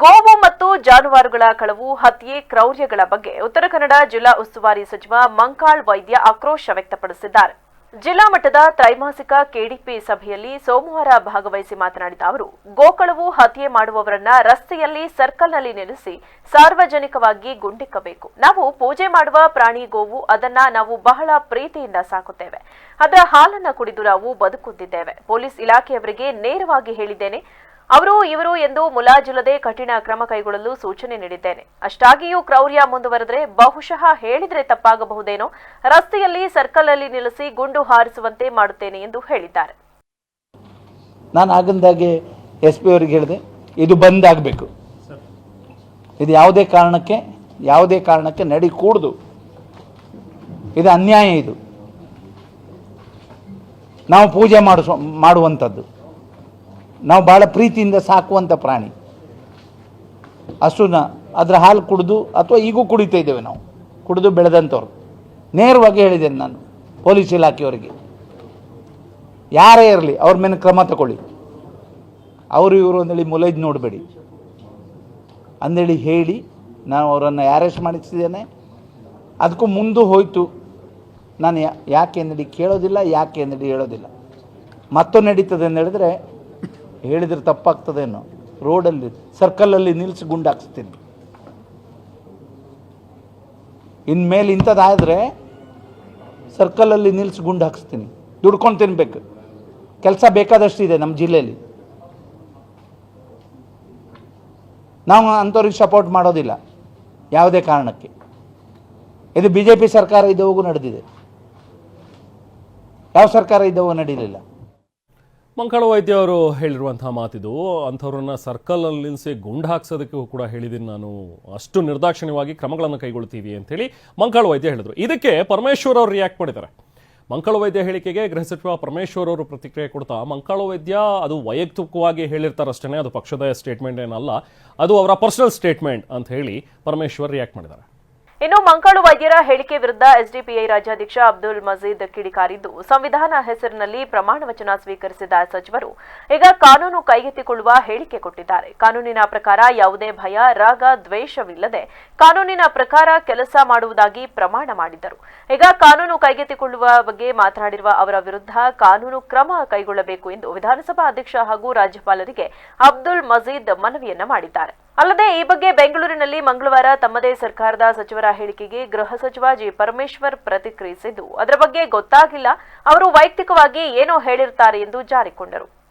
ಗೋವು ಮತ್ತು ಜಾನುವಾರುಗಳ ಕಳವು, ಹತ್ಯೆ, ಕ್ರೌರ್ಯಗಳ ಬಗ್ಗೆ ಉತ್ತರ ಕನ್ನಡ ಜಿಲ್ಲಾ ಉಸ್ತುವಾರಿ ಸಚಿವ ಮಂಕಾಳ್ ವೈದ್ಯ ಆಕ್ರೋಶ ವ್ಯಕ್ತಪಡಿಸಿದ್ದಾರೆ. ಜಿಲ್ಲಾ ಮಟ್ಟದ ತ್ರೈಮಾಸಿಕ ಕೆಡಿಪಿ ಸಭೆಯಲ್ಲಿ ಸೋಮವಾರ ಭಾಗವಹಿಸಿ ಮಾತನಾಡಿದ ಅವರು, ಗೋಕಳವು ಹತ್ಯೆ ಮಾಡುವವರನ್ನ ರಸ್ತೆಯಲ್ಲಿ ಸರ್ಕಲ್ನಲ್ಲಿ ನಿಲ್ಲಿಸಿ ಸಾರ್ವಜನಿಕವಾಗಿ ಗುಂಡಿಕ್ಕಬೇಕು. ನಾವು ಪೂಜೆ ಮಾಡುವ ಪ್ರಾಣಿ ಗೋವು, ಅದನ್ನ ನಾವು ಬಹಳ ಪ್ರೀತಿಯಿಂದ ಸಾಕುತ್ತೇವೆ. ಅದರ ಹಾಲನ್ನ ಕುಡಿದು ನಾವು ಬದುಕುತ್ತಿದ್ದೇವೆ. ಪೊಲೀಸ್ ಇಲಾಖೆಯವರಿಗೆ ನೇರವಾಗಿ ಹೇಳಿದ್ದೇನೆ ಅವರು ಇವರು ಎಂದು ಮುಲಾಜಿಲ್ಲದೆ ಕಠಿಣ ಕ್ರಮ ಕೈಗೊಳ್ಳಲು ಸೂಚನೆ ನೀಡಿದ್ದೇನೆ. ಅಷ್ಟಾಗಿಯೂ ಕ್ರೌರ್ಯ ಮುಂದುವರೆದರೆ ಬಹುಶಃ ಹೇಳಿದ್ರೆ ತಪ್ಪಾಗಬಹುದೇನೋ, ರಸ್ತೆಯಲ್ಲಿ ಸರ್ಕಲ್ ಅಲ್ಲಿ ನಿಲ್ಲಿಸಿ ಗುಂಡು ಹಾರಿಸುವಂತೆ ಮಾಡುತ್ತೇನೆ ಎಂದು ಹೇಳಿದ್ದಾರೆ. ನಾನು ಆಗಂದಾಗೆ ಎಸ್ ಪಿ ಅವ್ರಿಗೆ ಹೇಳಿದೆ, ಇದು ಬಂದ್ ಆಗಬೇಕು. ಇದು ಯಾವುದೇ ಕಾರಣಕ್ಕೆ ಯಾವುದೇ ಕಾರಣಕ್ಕೆ ನಡಿ ಕೂಡ್ದು ಇದು ಅನ್ಯಾಯ ಇದು. ನಾವು ಪೂಜೆ ಮಾಡಿಸೋ, ಮಾಡುವಂಥದ್ದು. ನಾವು ಭಾಳ ಪ್ರೀತಿಯಿಂದ ಸಾಕುವಂಥ ಪ್ರಾಣಿ. ಹಸುನ ಅದರ ಹಾಲು ಕುಡಿದು ಅಥವಾ ಈಗೂ ಕುಡಿತಾ ಇದ್ದೇವೆ ನಾವು. ಕುಡಿದು ಬೆಳೆದಂಥವ್ರು ನೇರವಾಗಿ ಹೇಳಿದ್ದೇನೆ ನಾನು ಪೊಲೀಸ್ ಇಲಾಖೆಯವರಿಗೆ. ಯಾರೇ ಇರಲಿ, ಅವ್ರ ಮೇಲೆ ಕ್ರಮ ತಗೊಳ್ಳಿ. ಅವರು ಇವರು ಅಂದೇಳಿ ಮುಲೈಜ್ ನೋಡಬೇಡಿ. ಅಂದೇಳಿ ಹೇಳಿ ನಾನು ಅವರನ್ನು ಅರೆಸ್ಟ್ ಮಾಡಿಸಿದ್ದೇನೆ. ಅದಕ್ಕೂ ಮುಂದೆ ಹೋಯಿತು. ನಾನು ಯಾಕೆ ಅಂದೇಳಿ ಕೇಳೋದಿಲ್ಲ, ಯಾಕೆ ಅಂದೇಳಿ ಹೇಳೋದಿಲ್ಲ. ಮತ್ತೊಂದು ನಡೀತದೆ ಅಂತ ಹೇಳಿದ್ರೆ ಹೇಳಿದ್ರೆ ತಪ್ಪಾಗ್ತದೇನೋ? ರೋಡಲ್ಲಿ, ಸರ್ಕಲಲ್ಲಿ ನಿಲ್ಲಿಸಿ ಗುಂಡಾಕ್ಸ್ತೀನಿ ಇನ್ಮೇಲೆ ಇಂಥದ್ದಾದರೆ ಸರ್ಕಲಲ್ಲಿ ನಿಲ್ಲಿಸಿ ಗುಂಡು ಹಾಕಿಸ್ತೀನಿ. ದುಡ್ಕೊಂಡು ತಿನ್ಬೇಕು. ಕೆಲಸ ಬೇಕಾದಷ್ಟು ಇದೆ ನಮ್ಮ ಜಿಲ್ಲೆಯಲ್ಲಿ ನಾವು ಅಂಥವ್ರಿಗೆ ಸಪೋರ್ಟ್ ಮಾಡೋದಿಲ್ಲ, ಯಾವುದೇ ಕಾರಣಕ್ಕೆ. ಇದು ಬಿ ಜೆ ಪಿ ಸರ್ಕಾರ ಇದ್ದವಾಗೂ ನಡೆದಿದೆ. ಯಾವ ಸರ್ಕಾರ ಇದ್ದವೂ ನಡೀಲಿಲ್ಲ ಮಂಕಾಳ ವೈದ್ಯ ಅವರು ಹೇಳಿರುವಂತಹ ಮಾತಿದು, ಅಂಥವ್ರನ್ನ ಸರ್ಕಲಲ್ಲಿ ನಿಲ್ಲಿಸಿ ಗುಂಡು ಹಾಕ್ಸೋದಕ್ಕೂ ಕೂಡ ಹೇಳಿದ್ದೀನಿ ನಾನು. ಅಷ್ಟು ನಿರ್ದಾಕ್ಷಿಣ್ಯವಾಗಿ ಕ್ರಮಗಳನ್ನು ಕೈಗೊಳ್ತೀವಿ ಅಂತೇಳಿ ಮಂಕಳ ವೈದ್ಯ ಹೇಳಿದ್ರು. ಇದಕ್ಕೆ ಪರಮೇಶ್ವರ್ ಅವರು ರಿಯಾಕ್ಟ್ ಮಾಡಿದ್ದಾರೆ. ಮಂಕಳ ವೈದ್ಯ ಹೇಳಿಕೆಗೆ ಗೃಹ ಸಚಿವ ಪರಮೇಶ್ವರ್ ಅವರು ಪ್ರತಿಕ್ರಿಯೆ ಕೊಡ್ತಾ, ಮಂಕಳ ವೈದ್ಯ, ಅದು ವೈಯಕ್ತಿಕವಾಗಿ ಹೇಳಿರ್ತಾರಷ್ಟೇ ಅದು ಪಕ್ಷದ ಸ್ಟೇಟ್ಮೆಂಟ್ ಏನಲ್ಲ, ಅದು ಅವರ ಪರ್ಸನಲ್ ಸ್ಟೇಟ್ಮೆಂಟ್ ಅಂತ ಹೇಳಿ ಪರಮೇಶ್ವರ್ ರಿಯಾಕ್ಟ್ ಮಾಡಿದ್ದಾರೆ. ಇನ್ನು ಮಂಕಾಳು ವೈದ್ಯರ ಹೇಳಿಕೆ ವಿರುದ್ಧ ಎಸ್ಡಿಪಿಐ ರಾಜ್ಯಾಧ್ಯಕ್ಷ ಅಬ್ದುಲ್ ಮಜೀದ್ ಕಿಡಿಕಾರಿದ್ದು, ಸಂವಿಧಾನ ಹೆಸರಿನಲ್ಲಿ ಪ್ರಮಾಣ ವಚನ ಸ್ವೀಕರಿಸಿದ ಸಚಿವರು ಈಗ ಕಾನೂನು ಕೈಗೆತ್ತಿಕೊಳ್ಳುವ ಹೇಳಿಕೆ ಕೊಟ್ಟಿದ್ದಾರೆ. ಕಾನೂನಿನ ಪ್ರಕಾರ ಯಾವುದೇ ಭಯ, ರಾಗ, ದ್ವೇಷವಿಲ್ಲದೆ ಕಾನೂನಿನ ಪ್ರಕಾರ ಕೆಲಸ ಮಾಡುವುದಾಗಿ ಪ್ರಮಾಣ ಮಾಡಿದ್ದರು. ಈಗ ಕಾನೂನು ಕೈಗೆತ್ತಿಕೊಳ್ಳುವ ಬಗ್ಗೆ ಮಾತನಾಡಿರುವ ಅವರ ವಿರುದ್ಧ ಕಾನೂನು ಕ್ರಮ ಕೈಗೊಳ್ಳಬೇಕು ಎಂದು ವಿಧಾನಸಭಾ ಅಧ್ಯಕ್ಷ ಹಾಗೂ ರಾಜ್ಯಪಾಲರಿಗೆ ಅಬ್ದುಲ್ ಮಜೀದ್ ಮನವಿಯನ್ನ ಮಾಡಿದ್ದಾರೆ. ಅಲ್ಲದೆ ಈ ಬಗ್ಗೆ ಬೆಂಗಳೂರಿನಲ್ಲಿ ಮಂಗಳವಾರ ತಮ್ಮದೇ ಸರ್ಕಾರದ ಸಚಿವರ ಹೇಳಿಕೆಗೆ ಗೃಹ ಸಚಿವ ಜಿ ಪರಮೇಶ್ವರ್ ಪ್ರತಿಕ್ರಿಯಿಸಿದ್ದು, ಅದರ ಬಗ್ಗೆ ಗೊತ್ತಾಗಿಲ್ಲ. ಅವರು ವೈಯಕ್ತಿಕವಾಗಿ ಏನೋ ಹೇಳಿರ್ತಾರೆ ಎಂದು ಜಾರಿಕೊಂಡರು.